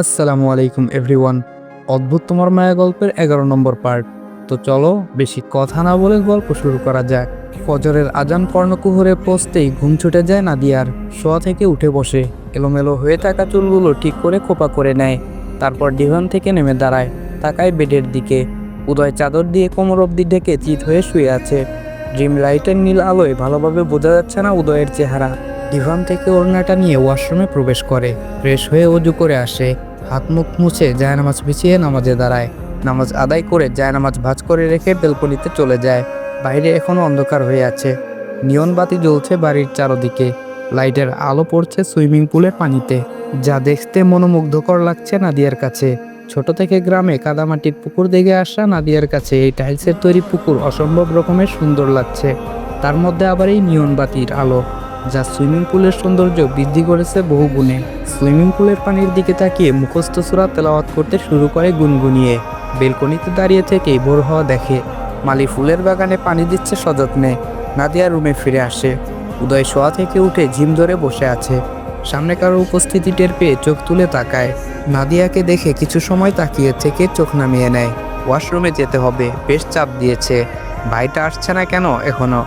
আসসালামু আলাইকুম এভরিওয়ান অদ্ভুত তোমার মায়া গল্পের এগারো নম্বর পার্ট তো চলো, বেশি কথা না বলে গল্প শুরু করা যাক। ফজরের আজান কর্ণকুহরে পৌঁছতেই ঘুম ছুটে যায় নাদিয়ার। শোয়া থেকে উঠে বসে। এলোমেলো হয়ে থাকা চুলগুলো ঠিক করে খোপা করে নেয়। তারপর ডিভান থেকে নেমে দাঁড়ায়, তাকায় বেডের দিকে। উদয় চাদর দিয়ে কোমর অব্দি ঢেকে চিত হয়ে শুয়ে আছে। ড্রিম লাইটের নীল আলোয় ভালোভাবে বোঝা যাচ্ছে না উদয়ের চেহারা। ডিভান থেকে ওড়নাটা নিয়ে ওয়াশরুমে প্রবেশ করে। ফ্রেশ হয়ে অজু করে আসে। হাত মুখ মুছে জায়নামাজ বিছিয়ে নামাজে দাঁড়ায়। নামাজ আদায় করে জায়নামাজ ভাজ করে রেখে বেলকনিতে চলে যায়। বাইরে এখনও অন্ধকার হয়ে আছে। নিয়ন বাতি জ্বলছে বাড়ির চারদিকে। লাইটের আলো পড়ছে সুইমিং পুলের পানিতে। যা দেখতে মনোমুগ্ধকর লাগছে নাদিয়ার কাছে। ছোট থেকে গ্রামে কাদামাটির পুকুর দেখে আসা নাদিয়ার কাছে এই টাইলসের তৈরি পুকুর অসম্ভব রকমের সুন্দর লাগছে। তার মধ্যে আবার এই নিয়ন বাতির আলো। যা সুইমিং পুলের সৌন্দর্য বৃদ্ধি করেছে বহু গুণে। সুইমিং পুলের পানির দিকে তাকিয়ে মুখস্থ সুরা তেলাওয়াত করতে শুরু করে গুনগুনিয়ে। বেলকনিতে দাঁড়িয়ে থেকেই ভোর হওয়া দেখে মালি ফুলের বাগানে পানি দিচ্ছে সযত্নে। নাদিয়া রুমে ফিরে আসে। উদয় শোয়া থেকে উঠে ঝিম ধরে বসে আছে। সামনে কারও উপস্থিতি টের পেয়ে চোখ তুলে তাকায়। নাদিয়াকে দেখে কিছু সময় তাকিয়ে থেকে চোখ নামিয়ে নেয়। ওয়াশরুমে যেতে হবে, বেশ চাপ দিয়েছে। ভাইটা আসছে না কেন এখনও?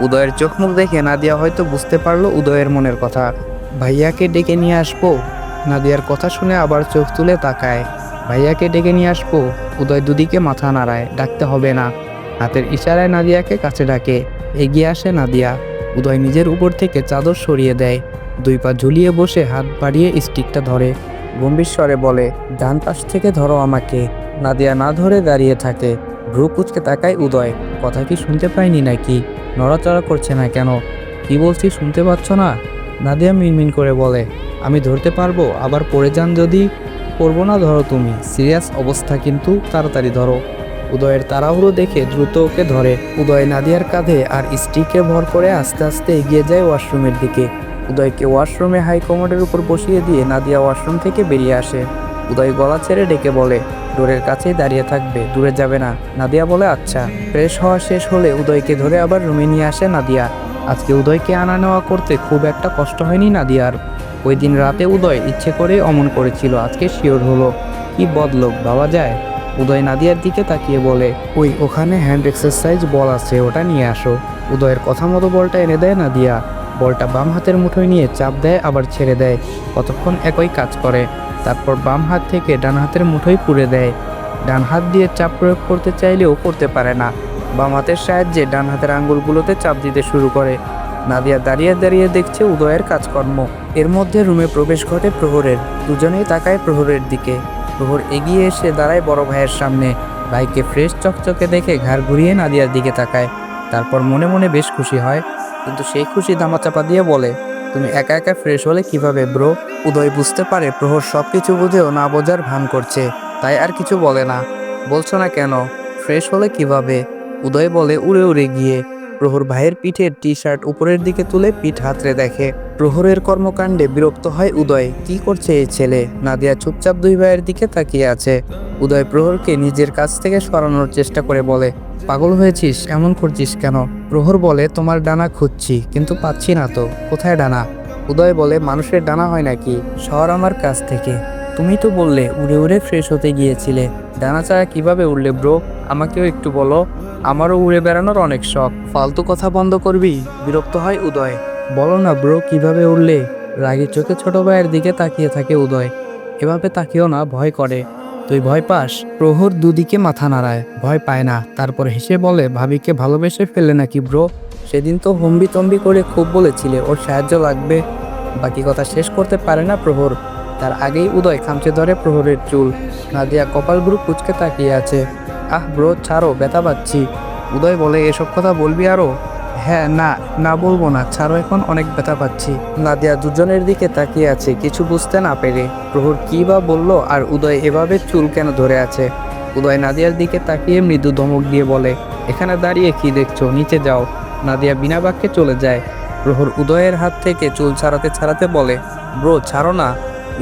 উদয়ের চোখ মুখ দেখে নাদিয়া হয়তো বুঝতে পারল উদয়ের মনের কথা। ভাইয়াকে ডেকে নিয়ে আসব? নাদিয়ার কথা শুনে আবার চোখ তুলে তাকায়। ভাইয়াকে ডেকে নিয়ে আসব? উদয় দুদিকে মাথা নাড়ায়, ডাকতে হবে না। হাতের ইশারায় নাদিয়াকে কাছে ডাকে। এগিয়ে আসে নাদিয়া। উদয় নিজের উপর থেকে চাদর সরিয়ে দেয়। দুই পা ঝুলিয়ে বসে হাত বাড়িয়ে স্টিকটা ধরে। গম্ভীর স্বরে বলে, ডান পাশ থেকে ধরো আমাকে। নাদিয়া না ধরে দাঁড়িয়ে থাকে। ভ্রু কুচকে তাকায় উদয়। কথা কি শুনতে পায়নি নাকি? নড়াচড়া করছে না কেন? কি বলছি শুনতে পাচ্ছ না? নাদিয়া মিনমিন করে বলে, আমি ধরতে পারব, আবার পড়ে যান যদি? পড়ব না, ধরো তুমি। সিরিয়াস অবস্থা কিন্তু, তাড়াতাড়ি ধরো। উদয়ের তাড়াহুড়ো দেখে দ্রুত ওকে ধরে। উদয় নাদিয়ার কাঁধে আর স্টিকে ভর করে আস্তে আস্তে এগিয়ে যায় ওয়াশরুমের দিকে। উদয়কে ওয়াশরুমে হাই কমোডের উপর বসিয়ে দিয়ে নাদিয়া ওয়াশরুম থেকে বেরিয়ে আসে। উদয় গলা ছেড়ে ডেকে বলে ডোরের কাছেই দাঁড়িয়ে থাকবে, দূরে যাবে না। নাদিয়া বলে আচ্ছা। ফ্রেশ হওয়া শেষ হলে উদয়কে ধরে আবার রুমে নিয়ে আসে নাদিয়া। আজকে উদয়কে আনা নেওয়া করতে খুব একটা কষ্ট হয়নি নাদিয়ার। ওই দিন রাতে উদয় ইচ্ছে করে অমন করেছিল, আজকে শিওর হলো। কি বদলোক, বাবা যায়? উদয় নাদিয়ার দিকে তাকিয়ে বলে, ওই ওখানে হ্যান্ড এক্সারসাইজ বল আছে, ওটা নিয়ে আসো। উদয়ের কথা মতো বলটা এনে দেয় নাদিয়া। বলটা বাম হাতের মুঠোয় নিয়ে চাপ দেয়, আবার ছেড়ে দেয়। কতক্ষণ একই কাজ করে। তারপর বাম হাত থেকে ডান হাতের মুঠোয় পুড়ে দেয়। ডান হাত দিয়ে চাপ প্রয়োগ করতে চাইলেও করতে পারে না। বাম হাতের সাহায্যে ডান হাতের আঙ্গুলগুলোতে চাপ দিতে শুরু করে। নাদিয়া দাঁড়িয়ে দাঁড়িয়ে দেখছে উদয়ের কাজকর্ম। এর মধ্যে রুমে প্রবেশ ঘটে প্রহরের। দুজনেই তাকায় প্রহরের দিকে। প্রহর এগিয়ে এসে দাঁড়ায় বড় ভাইয়ের সামনে। ভাইকে ফ্রেশ চকচকে দেখে ঘাড় ঘুরিয়ে নাদিয়ার দিকে তাকায়। তারপর মনে মনে বেশ খুশি হয়। কিন্তু সেই খুশি দামাচাপা দিয়ে বলে, তুমি একা একা ফ্রেশ হলে কীভাবে, ব্রো? উদয় বুঝতে পারে প্রহর সব কিছু বুঝেও না বোঝার ভান করছে, তাই আর কিছু বলে না। বলছো না কেন? ফ্রেশ হলে কীভাবে? উদয় বলে উড়ে উড়ে গিয়ে। প্রহর ভাইয়ের পিঠের টি শার্ট উপরের দিকে তুলে পিঠ হাতড়ে দেখে। প্রহরের কর্মকাণ্ডে বিরক্ত হয় উদয়। কি করছে এই ছেলে? নাদিয়া চুপচাপ দুই ভাইয়ের দিকে তাকিয়ে আছে। উদয় প্রহরকে নিজের কাছ থেকে সরানোর চেষ্টা করে বলে, পাগল হয়েছিস? এমন করছিস কেন? প্রহর বলে, তোমার ডানা খুঁজছি, কিন্তু পাচ্ছি না তো। কোথায় ডানা? উদয় বলে, মানুষের ডানা হয় নাকি? শহর আমার কাছ থেকে। তুমি তো বললে, উড়ে উড়ে ফ্রেশ হতে গিয়েছিলে। ডানা ছাড়া কীভাবে উড়লে ব্রো আমাকেও একটু বলো। আমারও উড়ে বেড়ানোর অনেক শখ। ফালতু কথা বন্ধ করবি? বিরক্ত হয় উদয়। বলো না ব্রো কীভাবে উড়লে? রাগি চোখে ছোট ভাইয়ের দিকে তাকিয়ে থাকে উদয়। এভাবে তাকিয়েও না, ভয় করে। তুই ভয় পাস? প্রহর দুদিকে মাথা নাড়ায়। ভয় পায় না। তারপর হেসে বলে, ভাবিকে ভালোবেসে ফেলে নাকি ব্রো সেদিন তো হম্বি তম্বি করে খুব বলেছিলে, ওর সাহায্য লাগবে। বাকি কথা শেষ করতে পারে না প্রহর। তার আগেই উদয় খামচে ধরে প্রহরের চুল। নাদিয়া কপাল গ্রুপ কুচকে তাকিয়ে আছে। আহ ব্রো, ছাড়ো, ব্যথা পাচ্ছি। উদয় বলে, এসব কথা বলবি আরও হ্যাঁ না না বলব না, ছাড়ো, এখন অনেক ব্যথা পাচ্ছি। নাদিয়া দুজনের দিকে তাকিয়ে আছে, কিছু বুঝতে না পেরে। প্রহর কি বা বলল, আর উদয় এভাবে চুল কেন ধরে আছে? উদয় নাদিয়ার দিকে তাকিয়ে মৃদু ধমক দিয়ে বলে, এখানে দাঁড়িয়ে কি দেখছ? নিচে যাও। নাদিয়া বিনা বাক্যে চলে যায়। প্রহর উদয়ের হাত থেকে চুল ছাড়াতে ছাড়াতে বলে, ব্রো, ছাড়ো না।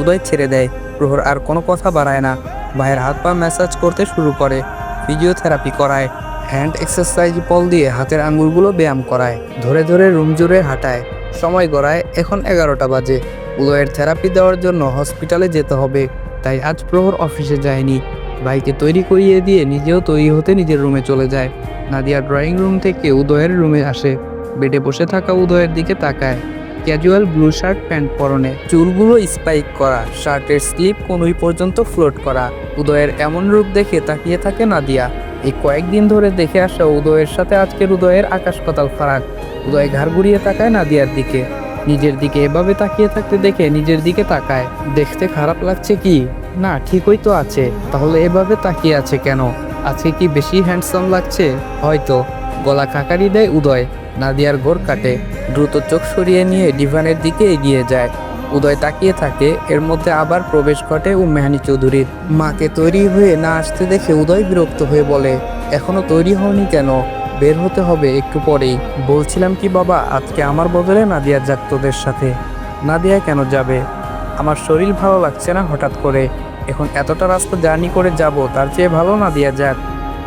উদয় ছেড়ে দেয়। প্রহর আর কোনো কথা বাড়ায় না। ভাইয়ের হাত পা ম্যাসাজ করতে শুরু করে, ফিজিওথেরাপি করায়, হ্যান্ড এক্সারসাইজ বল দিয়ে হাতের আঙুলগুলো ব্যায়াম করায়, ধরে ধরে রুম জুড়ে হাঁটায়। সময় গড়ায় এখন এগারোটা বাজে। উদয়ের থেরাপি দেওয়ার জন্য হসপিটালে যেতে হবে, তাই আজ প্রহর অফিসে যায়নি। ভাইকে তৈরি করিয়ে দিয়ে নিজেও তৈরি হতে নিজের রুমে চলে যায়। নাদিয়া ড্রয়িং রুম থেকে উদয়ের রুমে আসে। বেডে বসে থাকা উদয়ের দিকে তাকায়। ক্যাজুয়াল ব্লু শার্ট, প্যান্ট পরনে। চুলগুলো স্পাইক করা। শার্টের স্লিপ কোনুই পর্যন্ত ফ্লোট করা। উদয়ের এমন রূপ দেখে তাকিয়ে থাকে নাদিয়া। এই কয়েকদিন ধরে দেখে আসা উদয়ের সাথে আজকের উদয়ের আকাশ পাতাল ফারাক। উদয় ঘাড় ঘুরিয়ে তাকায় নাদিয়ার দিকে। নিজের দিকে এভাবে তাকিয়ে থাকতে দেখে নিজের দিকে তাকায়। দেখতে খারাপ লাগছে কি? না, ঠিকই তো আছে। তাহলে এভাবে তাকিয়ে আছে কেন? আজকে কি বেশি হ্যান্ডসাম লাগছে? হয়তো। গলা কাকারি দেয় উদয়। নাদিয়ার ঘোর কাটে। দ্রুত চোখ সরিয়ে নিয়ে ডিভানের দিকে এগিয়ে যায়। উদয় তাকিয়ে থাকে। এর মধ্যে আবার প্রবেশ ঘটে ও মেহানি চৌধুরীর। মাকে তৈরি হয়ে না আসতে দেখে উদয় বিরক্ত হয়ে বলে, এখনও তৈরি হওনি কেন? বের হতে হবে একটু পরেই। বলছিলাম কি বাবা, আজকে আমার বদলে নাদিয়া যাক সাথে। নাদিয়া কেন যাবে? আমার শরীর ভালো লাগছে না হঠাৎ করে। এখন এতটা রাস্তা জার্নি করে যাব, তার চেয়ে ভালো নাদিয়া যাক।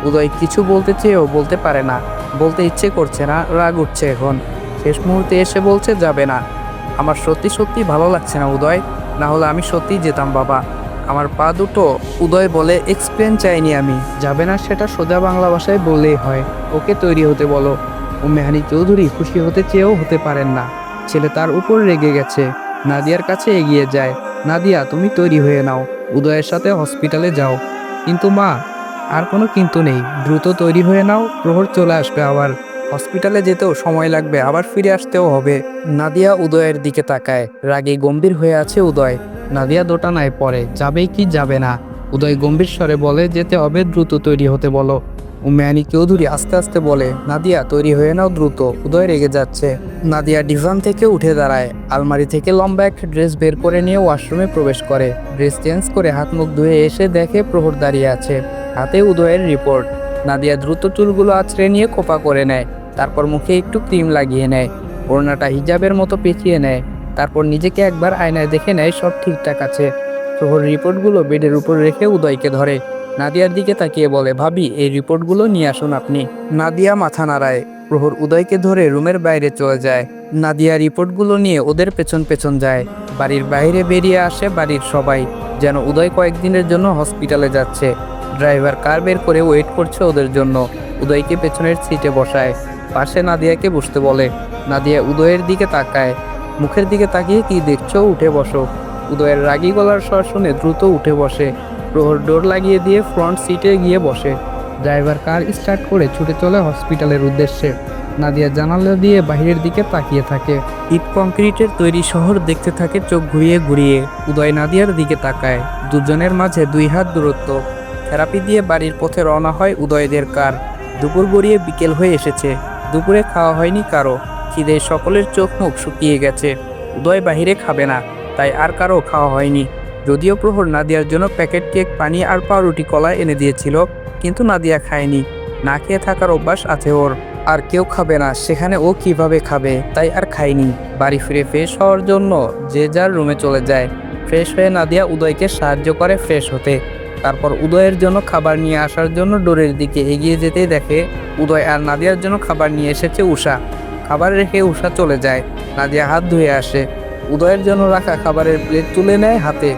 উদয় কিছু বলতে চেয়েও বলতে পারে না। বলতে ইচ্ছে করছে না, রাগ উঠছে এখন। শেষ মুহূর্তে এসে বলছে, যাবে না। আমার সত্যি সত্যি ভালো লাগছে না উদয়। না হলে আমি সত্যিই যেতাম, বাবা। আমার পা দুটো, উদয় বলে এক্সপ্লেন চাইনি আমি। যাবে না সেটা সোজা বাংলা ভাষায় বললেই হয়। ওকে তৈরি হতে বলো। ও মেহানি চৌধুরী খুশি হতে চেয়েও হতে পারেন না। ছেলে তার উপর রেগে গেছে। নাদিয়ার কাছে এগিয়ে যায়। নাদিয়া, তুমি তৈরি হয়ে নাও। উদয়ের সাথে হসপিটালে যাও। কিন্তু মা, আর কোনো কিন্তু নেই। দ্রুত তৈরি হয়ে নাও। প্রহর চলে আসবে আবার। হসপিটালে যেতেও সময় লাগবে। আবার ফিরে আসতেও হবে। নাদিয়া উদয়ের দিকে তাকায়। রাগে গম্ভীর হয়ে আছে উদয়। নাদিয়া দোটানায় পড়ে। যাবে কি যাবে না? উদয় গম্ভীর স্বরে বলে, যেতে হবে, দ্রুত তৈরি হতে বলো। উম্মেয়ানি চৌধুরী আস্তে আস্তে বলে, নাদিয়া, তৈরি হয়ে নাও দ্রুত, উদয় রেগে যাচ্ছে। নাদিয়া ডিভান থেকে উঠে দাঁড়ায়। আলমারি থেকে লম্বা একটা ড্রেস বের করে নিয়ে ওয়াশরুমে প্রবেশ করে। ড্রেস চেঞ্জ করে হাত মুখ ধুয়ে এসে দেখে প্রহর দাঁড়িয়ে আছে। হাতে উদয়ের রিপোর্ট। নাদিয়া দ্রুত চুলগুলো আছড়ে নিয়ে কোপা করে নেয়। তারপর মুখে একটু ক্রিম লাগিয়ে নেয়। ওড়নাটা হিজাবের মতো পেঁচিয়ে নেয়। তারপর নিজেকে একবার আয়নায় দেখে নেয় সব ঠিকঠাক আছে। প্রহর রিপোর্টগুলো বেডের উপর রেখে উদয়কে ধরে। নাদিয়ার দিকে তাকিয়ে বলে, ভাবি, এই রিপোর্টগুলো নিয়ে আসুন আপনি। নাদিয়া মাথা নাড়ায়। প্রহর উদয়কে ধরে রুমের বাইরে চলে যায়। নাদিয়া রিপোর্টগুলো নিয়ে ওদের পেছন পেছন যায়। বাড়ির বাইরে বেরিয়ে আসে বাড়ির সবাই, যেন উদয় কয়েকদিনের জন্য হসপিটালে যাচ্ছে। ড্রাইভার কার বের করে ওয়েট করছে ওদের জন্য। উদয়কে পেছনের সিটে বসায়। পাশে নাদিয়াকে বসতে বলে। নাদিয়া উদয়ের দিকে তাকায়। মুখের দিকে তাকিয়ে কি দেখছ? উঠে বসো। উদয়ের রাগী গলার স্বর শুনে দ্রুত উঠে বসে। প্রহর ডোর লাগিয়ে দিয়ে ফ্রন্ট সিটে গিয়ে বসে। ড্রাইভার কার স্টার্ট করে ছুটে চলে হসপিটালের উদ্দেশ্যে। নাদিয়া জানালা দিয়ে বাইরের দিকে তাকিয়ে থাকে। ইট কংক্রিটের তৈরি শহর দেখতে থাকে চোখ ঘুরিয়ে ঘুরিয়ে। উদয় নাদিয়ার দিকে তাকায়। দুজনের মাঝে দুই হাত দূরত্ব। থেরাপি দিয়ে বাড়ির পথে রওনা হয় উদয়দের কার। দুপুর গড়িয়ে বিকেল হয়ে এসেছে। দুপুরে খাওয়া হয়নি কারও। খিদে সকলের চোখ মুখ শুকিয়ে গেছে। উদয় বাহিরে খাবে না, তাই আর কারও খাওয়া হয়নি। যদিও প্রহর নাদিয়ার জন্য প্যাকেট কেক, পানি আর পাউরুটি কলা এনে দিয়েছিল, কিন্তু নাদিয়া খায়নি। না খেয়ে থাকার অভ্যাস আছে ওর। আর কেউ খাবে না, সেখানে ও কীভাবে খাবে, তাই আর খায়নি। বাড়ি ফিরে ফ্রেশ হওয়ার জন্য যে যার রুমে চলে যায়। ফ্রেশ হয়ে নাদিয়া উদয়কে সাহায্য করে ফ্রেশ হতে। তারপর উদয়ের জন্য খাবার নিয়ে আসার জন্য ডোরের দিকে এগিয়ে যেতেই দেখে উদয় আর নাদিয়ার জন্য খাবার নিয়ে এসেছে উষা খাবার রেখে উষা চলে যায়। নাদিয়া হাত ধুয়ে আসে। উদয়ের জন্য রাখা খাবারের প্লেট তুলে নেয় হাতে।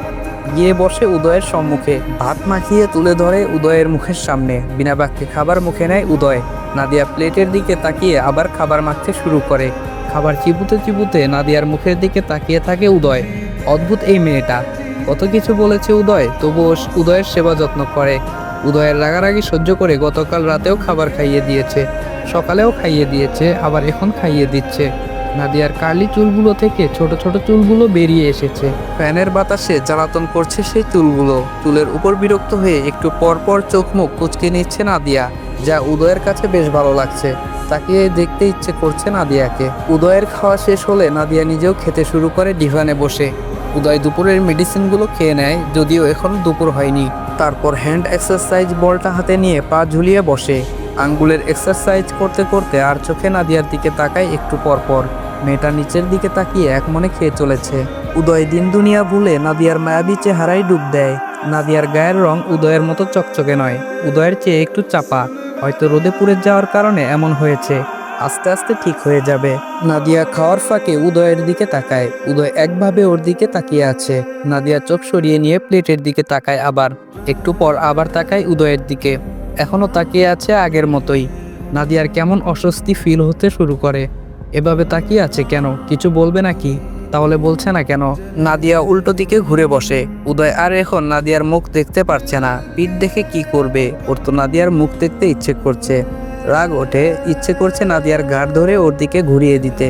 গিয়ে বসে উদয়ের সম্মুখে। ভাত মাখিয়ে তুলে ধরে উদয়ের মুখের সামনে। বিনা বাক্যে খাবার মুখে নেয় উদয়। নাদিয়া প্লেটের দিকে তাকিয়ে আবার খাবার মাখতে শুরু করে। খাবার চিবুতে চিবুতে নাদিয়ার মুখের দিকে তাকিয়ে থাকে উদয়। অদ্ভুত এই মেয়েটা। কত কিছু বলেছে উদয়, তবুও উদয়ের সেবা যত্ন করে। উদয়ের রাগারাগি সহ্য করে গতকাল রাতেও খাবার খাইয়ে দিয়েছে। সকালেও খাইয়ে দিয়েছে, আবার এখন খাইয়ে দিচ্ছে। নাদিয়ার কালি চুলগুলো থেকে ছোট ছোট চুলগুলো বেরিয়ে এসেছে। ফ্যানের বাতাসে জ্বালাতন করছে সেই চুলগুলো। চুলের উপর বিরক্ত হয়ে একটু পর পর চোখ মুখ কুচকে নিচ্ছে নাদিয়া, যা উদয়ের কাছে বেশ ভালো লাগছে। তাকে দেখতে ইচ্ছে করছে নাদিয়াকে। উদয়ের খাওয়া শেষ হলে নাদিয়া নিজেও খেতে শুরু করে ডিভানে বসে। উদয় দুপুরের মেডিসিনগুলো খেয়ে নেয়, যদিও এখন দুপুর হয়নি। তারপর হ্যান্ড এক্সারসাইজ বলটা হাতে নিয়ে পা ঝুলিয়ে বসে। আঙ্গুলের এক্সারসাইজ করতে করতে আর চোখে নাদিয়ার দিকে তাকায় একটু পর পর। মেয়েটা নিচের দিকে তাকিয়ে এক মনে খেয়ে চলেছে। উদয় দিন দুনিয়া ভুলে নাদিয়ার মায়াবী চেহারায় ডুব দেয়। নাদিয়ার গায়ের রং উদয়ের মতো চকচকে নয়, উদয়ের চেয়ে একটু চাপা। হয়তো রোদে পুড়ে যাওয়ার কারণে এমন হয়েছে। আস্তে আস্তে ঠিক হয়ে যাবে। নাদিয়া খাওয়ার ফাঁকে উদয়ের দিকে তাকায়। উদয় একভাবে ওর দিকে তাকিয়ে আছে। নাদিয়া চোখ সরিয়ে নিয়ে প্লেটের দিকে তাকায় আবার। একটু পর আবার তাকায় উদয়ের দিকে। এখনও তাকিয়ে আছে আগের মতোই। নাদিয়ার কেমন অস্বস্তি ফিল হতে শুরু করে। এভাবে তাকিয়ে আছে কেন? কিছু বলবে নাকি? তাহলে বলছে না কেন? নাদিয়া উল্টো দিকে ঘুরে বসে। উদয় আর এখন নাদিয়ার মুখ দেখতে পারছে না। পিঠ দেখে কি করবে? ওর তো নাদিয়ার মুখ দেখতে ইচ্ছে করছে। রাগ ওঠে। ইচ্ছে করছে নাদিয়ার ঘাড় ধরে ওর দিকে ঘুরিয়ে দিতে।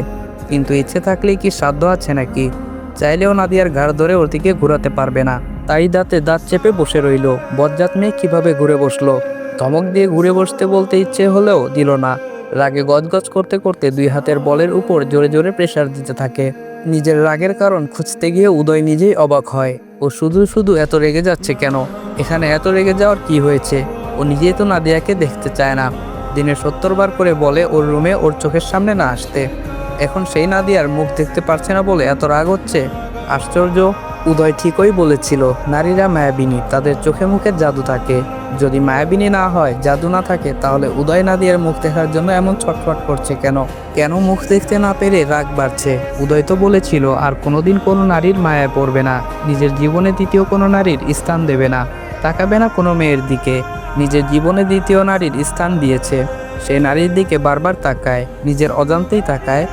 কিন্তু ইচ্ছে থাকলেই কি সাধ্য আছে নাকি? চাইলেও নাদিয়ার ঘাড় ধরে ওর দিকে ঘোরাতে পারবে না। তাই দাঁতে দাঁত চেপে বসে রইল। বজ্জাত মেয়ে কীভাবে ঘুরে বসল? ধমক দিয়ে ঘুরে বসতে বলতে ইচ্ছে হলেও দিল না। রাগে গজগজ করতে করতে দুই হাতের বলের উপর জোরে জোরে প্রেসার দিতে থাকে। নিজের রাগের কারণ খুঁজতে গিয়ে উদয় নিজেই অবাক হয়। ও শুধু শুধু এত রেগে যাচ্ছে কেন? এখানে এত রেগে যাওয়ার কি হয়েছে? ও নিজেই তো নাদিয়াকে দেখতে চায় না। দিনে সত্তর বার করে বলে ওর রুমে ওর চোখের সামনে না আসতে। এখন সেই নাদিয়ার মুখ দেখতে পারছে না বলে এত রাগ হচ্ছে। আশ্চর্য, উদয় ঠিকই বলেছিল, নারীরা মায়াবিনী, তাদের চোখে মুখে জাদু থাকে। যদি মায়াবিনী না হয়, জাদু না থাকে, তাহলে উদয় নাদিয়ার মুখ দেখার জন্য এমন ছটফট করছে কেন? কেন মুখ দেখতে না পেরে রাগ বাড়ছে? উদয় তো বলেছিল, আর কোনোদিন কোনো নারীর মায়ায় পড়বে না। নিজের জীবনে দ্বিতীয় কোনো নারীর স্থান দেবে না। তাকাবে না কোনো মেয়ের দিকে। নিজের জীবনে দ্বিতীয় নারীর স্থান দিয়েছে। সেই নারীর দিকে বারবার তাকায়, নিজের অজান্তেই তাকায়।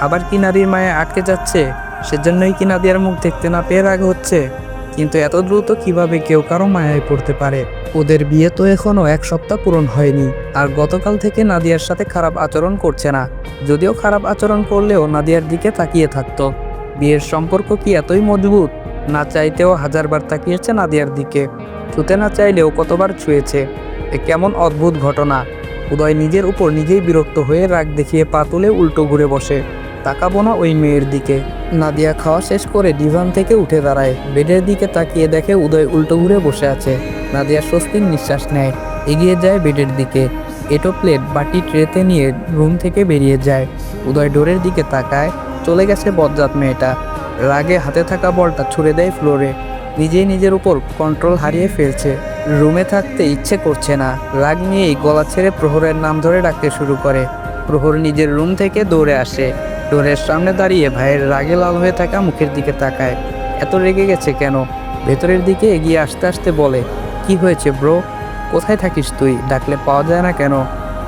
আবার কি নারীর মায়ে আটকে যাচ্ছে? সেজন্যই কি নাদিয়ার মুখ দেখতে না পেয়ে রাগ হচ্ছে? কিন্তু এত দ্রুত কীভাবে কেউ কারও মায়ায় পড়তে পারে? ওদের বিয়ে তো এখনও এক সপ্তাহ পূরণ হয়নি। আর গতকাল থেকে নাদিয়ার সাথে খারাপ আচরণ করছে না। যদিও খারাপ আচরণ করলেও নাদিয়ার দিকে তাকিয়ে থাকতো। বিয়ের সম্পর্ক কি এতই মজবুত? না চাইতেও হাজারবার তাকিয়েছে নাদিয়ার দিকে। ছুতে না চাইলেও কতবার ছুঁয়েছে। এ কেমন অদ্ভুত ঘটনা। উদয় নিজের উপর নিজেই বিরক্ত হয়ে রাগ দেখিয়ে পা তুলে উল্টো ঘুরে বসে। তাকাবো না ওই মেয়ের দিকে। নাদিয়া খাওয়া শেষ করে ডিভান থেকে উঠে দাঁড়ায়। বেডের দিকে তাকিয়ে দেখে উদয় উল্টো ঘুরে বসে আছে। নাদিয়া স্বস্তির নিঃশ্বাস নেয়। এগিয়ে যায় বেডের দিকে। এটো প্লেট বাটি ট্রেতে নিয়ে রুম থেকে বেরিয়ে যায়। উদয় ডোরের দিকে তাকায়। চলে গেছে বজ্জাত মেয়েটা। রাগে হাতে থাকা বলটা ছুড়ে দেয় ফ্লোরে। নিজেই নিজের উপর কন্ট্রোল হারিয়ে ফেলছে। রুমে থাকতে ইচ্ছে করছে না। রাগ নিয়েই গলা ছেড়ে প্রহরের নাম ধরে ডাকতে শুরু করে। প্রহর নিজের রুম থেকে দৌড়ে আসে। ডোরের সামনে দাঁড়িয়ে ভাইয়ের রাগে লাল হয়ে থাকা মুখের দিকে তাকায়। এত রেগে গেছে কেন? ভেতরের দিকে এগিয়ে আসতে আসতে বলে, কি হয়েছে ব্রো? কোথায় থাকিস তুই? ডাকলে পাওয়া যায় না কেন?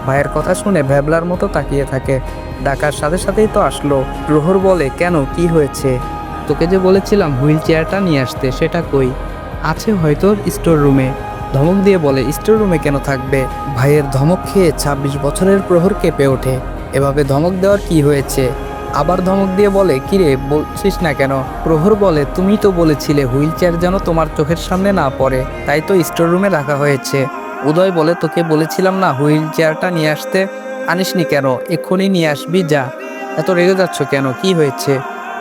ভাইয়ের কথা শুনে ভ্যাবলার মতো তাকিয়ে থাকে। ডাকার সাথে সাথেই তো আসলো। প্রহর বলে, কেন? কি হয়েছে? তোকে যে বলেছিলাম হুইল চেয়ারটা নিয়ে আসতে, সেটা কই? আছে হয়তো স্টোর রুমে। ধমক দিয়ে বলে, স্টোর রুমে কেন থাকবে? ভাইয়ের ধমক খেয়ে ২৬ বছরের প্রহর কেঁপে ওঠে। এভাবে ধমক দেওয়ার কি হয়েছে? আবার ধমক দিয়ে বলে, কিরে, বলছিস না কেন? প্রহর বলে, তুমি তো বলেছিলে হুইল চেয়ার যেন তোমার চোখের সামনে না পড়ে, তাই তো স্টোর রুমে রাখা হয়েছে। উদয় বলে, তোকে বলেছিলাম না হুইল চেয়ারটা নিয়ে আসতে? আনিসনি কেন? এক্ষুনি নিয়ে আসবি, যা। এত রেগে যাচ্ছ কেন? কি হয়েছে?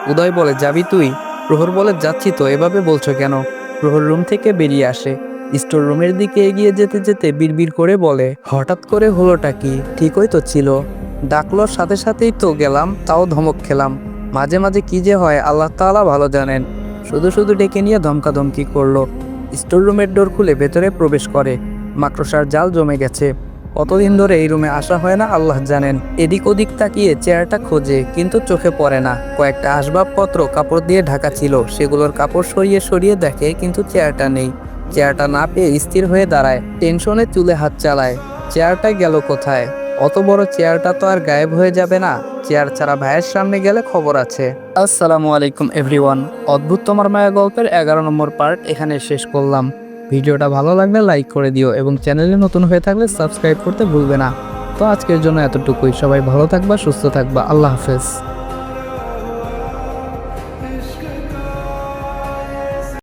উদয় বলে, যাবি তুই? প্রহর বলে, যাচ্ছি তো, এভাবে বলছো কেন? প্রহর রুম থেকে বেরিয়ে আসে। স্টোর রুমের দিকে এগিয়ে যেতে যেতে বিড়বিড় করে বলে, হঠাৎ করে হলোটা কি? ঠিকই তো ছিল। ডাকলোর সাথে সাথেই তো গেলাম, তাও ধমক খেলাম। মাঝে মাঝে কি যে হয়, আল্লাহ তাআলা ভালো জানেন। শুধু শুধু ডেকে নিয়ে ধমকাধমকি করল। স্টোর রুমের ডোর খুলে ভেতরে প্রবেশ করে। মাকড়সার জাল জমে গেছে। কতদিন ধরে এই রুমে আসা হয় না, আল্লাহ জানেন। এদিক ওদিক তাকিয়ে চেয়ারটা খোঁজে, কিন্তু চোখে পড়ে না। কয়েকটা আসবাবপত্র, কাপড় দিয়ে ঢাকা ছিল। সেগুলোর কাপড় সরিয়ে সরিয়ে দেখে কিন্তু চেয়ারটা নেই। চেয়ারটা না পেয়ে স্থির হয়ে দাঁড়ায়। টেনশনে চুলে হাত চালায়। চেয়ারটা গেল কোথায়? অত বড় চেয়ারটা তো আর গায়েব হয়ে যাবে না। চেয়ার ছাড়া ভাইয়ের সামনে গেলে খবর আছে। আসসালামু আলাইকুম, এভরিওয়ান। অদ্ভুত তোমার মায়া গল্পের এগারো নম্বর পার্ট এখানে শেষ করলাম। ভিডিওটা ভালো লাগলে লাইক করে দিও এবং চ্যানেলে নতুন হয়ে থাকলে সাবস্ক্রাইব করতে ভুলবে না। তো আজকের জন্য এতটুকুই। সবাই ভালো থাকবা, সুস্থ থাকবা। আল্লাহ হাফেজ।